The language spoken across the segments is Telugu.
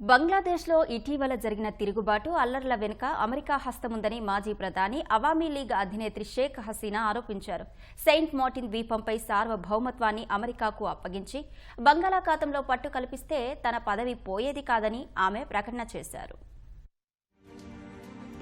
బంగ్లాదేశ్లో ఇటీవల జరిగిన తిరుగుబాటు అల్లర్ల వెనుక అమెరికా హస్తముందని మాజీ ప్రధాని అవామీ లీగ్ అధినేత్రి షేక్ హసీనా ఆరోపించారు. సెయింట్ మార్టిన్ ద్వీపంపై సార్వభౌమత్వాన్ని అమెరికాకు అప్పగించి బంగాళాఖాతంలో పట్టు కల్పిస్తే తన పదవి పోయేది కాదని ఆమె ప్రకటన చేశారు.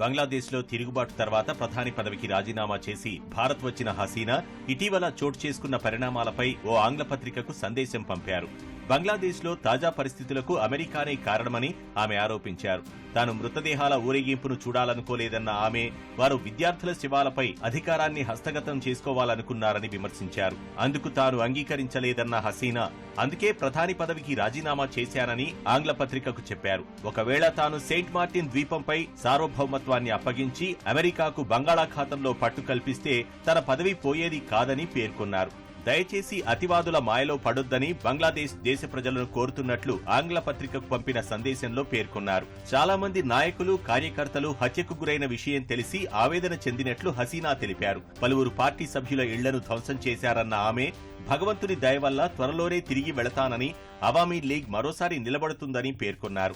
బంగ్లాదేశ్లో తిరుగుబాటు తర్వాత ప్రధాని పదవికి రాజీనామా చేసి భారత్ వచ్చిన హసీనా ఇటీవల చోటు చేసుకున్న పరిణామాలపై ఓ ఆంగ్ల పత్రికకు సందేశం పంపారు. బంగ్లాదేశ్లో తాజా పరిస్థితులకు అమెరికానే కారణమని ఆమె ఆరోపించారు. తాను మృతదేహాల ఊరేగింపును చూడాలనుకోలేదన్న ఆమె వారు విద్యార్థుల శివాలపై అధికారాన్ని హస్తగతం చేసుకోవాలనుకున్నారని విమర్శించారు. అందుకు తాను అంగీకరించలేదన్న హసీనా అందుకే ప్రధాని పదవికి రాజీనామా చేశానని ఆంగ్ల పత్రికకు చెప్పారు. ఒకవేళ తాను సెయింట్ మార్టిన్ ద్వీపంపై సార్వభౌమత్వాన్ని అప్పగించి అమెరికాకు బంగాళాఖాతంలో పట్టు కల్పిస్తే తన పదవి పోయేది కాదని పేర్కొన్నారు. దయచేసి అతివాదుల మాయలో పడొద్దని బంగ్లాదేశ్ దేశ ప్రజలను కోరుతున్నట్లు ఆంగ్ల పత్రికకు పంపిన సందేశంలో పేర్కొన్నారు. చాలా మంది నాయకులు కార్యకర్తలు హత్యకు గురైన విషయం తెలిసి ఆవేదన చెందినట్లు హసీనా తెలిపారు. పలువురు పార్టీ సభ్యుల ఇళ్ళను ధ్వంసం చేశారన్న ఆమె భగవంతుని దయ వల్ల త్వరలోనే తిరిగి వెళతానని అవామీ లీగ్ మరోసారి నిలబడుతుందని పేర్కొన్నారు.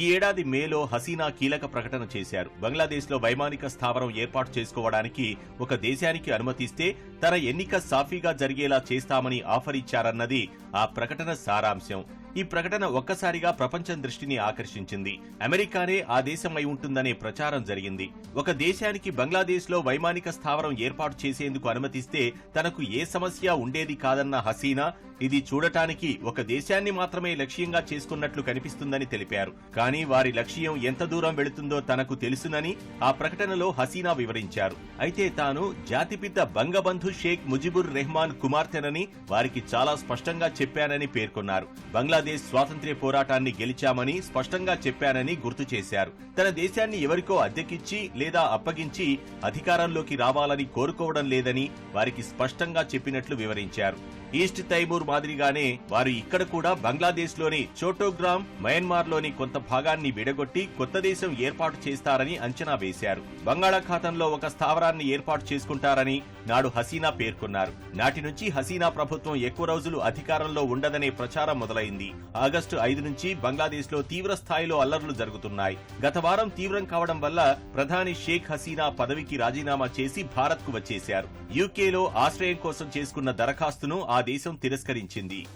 ఈ ఏడాది మేలో హసీనా కీలక ప్రకటన చేశారు. బంగ్లాదేశ్లో వైమానిక స్థావరం ఏర్పాటు చేసుకోవడానికి ఒక దేశానికి అనుమతిస్తే తన ఎన్నిక సాఫీగా జరిగేలా చేస్తామని ఆఫర్ ఇచ్చారన్నది ఆ ప్రకటన సారాంశం. ఈ ప్రకటన ఒక్కసారిగా ప్రపంచం దృష్టిని ఆకర్షించింది. అమెరికానే ఆ దేశమై ఉంటుందనే ప్రచారం జరిగింది. ఒక దేశానికి బంగ్లాదేశ్లో వైమానిక స్థావరం ఏర్పాటు చేసేందుకు అనుమతిస్తే తనకు ఏ సమస్య ఉండేది కాదన్న హసీనా ఇది చూడటానికి ఒక దేశాన్ని మాత్రమే లక్ష్యంగా చేసుకున్నట్లు కనిపిస్తుందని తెలిపారు. కానీ వారి లక్ష్యం ఎంత దూరం వెళుతుందో తనకు తెలుసునని ఆ ప్రకటనలో హసీనా వివరించారు. అయితే తాను జాతిపిత బంగబంధు షేక్ ముజిబుర్ రెహమాన్ కుమార్తెనని వారికి చాలా స్పష్టంగా చెప్పానని పేర్కొన్నారు. బంగ్లాదేశ్ స్వాతంత్ర్య పోరాటాన్ని గెలిచామని స్పష్టంగా చెప్పానని గుర్తు చేశారు. తన దేశాన్ని ఎవరికో అద్దెకిచ్చి లేదా అప్పగించి అధికారంలోకి రావాలని కోరుకోవడం లేదని వారికి స్పష్టంగా చెప్పినట్లు వివరించారు. ఈస్ట్ తైబూర్ మాదిరిగానే వారు ఇక్కడ కూడా బంగ్లాదేశ్లోని చోటోగ్రామ్ మయన్మార్లోని కొంత భాగాన్ని విడగొట్టి కొత్త దేశం ఏర్పాటు చేస్తారని అంచనా వేశారు. బంగాళాఖాతంలో ఒక స్థావరాన్ని ఏర్పాటు చేసుకుంటారని నాడు హసీనా పేర్కొన్నారు. నాటి నుంచి హసీనా ప్రభుత్వం ఎక్కువ రోజులు అధికారంలో ఉండదనే ప్రచారం మొదలైంది. ఆగస్టు ఐదు నుంచి బంగ్లాదేశ్లో తీవ్ర స్థాయిలో అల్లర్లు జరుగుతున్నాయి. గత వారం తీవ్రం కావడం వల్ల ప్రధాని షేక్ హసీనా పదవికి రాజీనామా చేసి భారత్కు వచ్చేశారు. యూకేలో ఆశ్రయం కోసం చేసుకున్న దరఖాస్తును ఆ దేశం తిరస్కరించింది.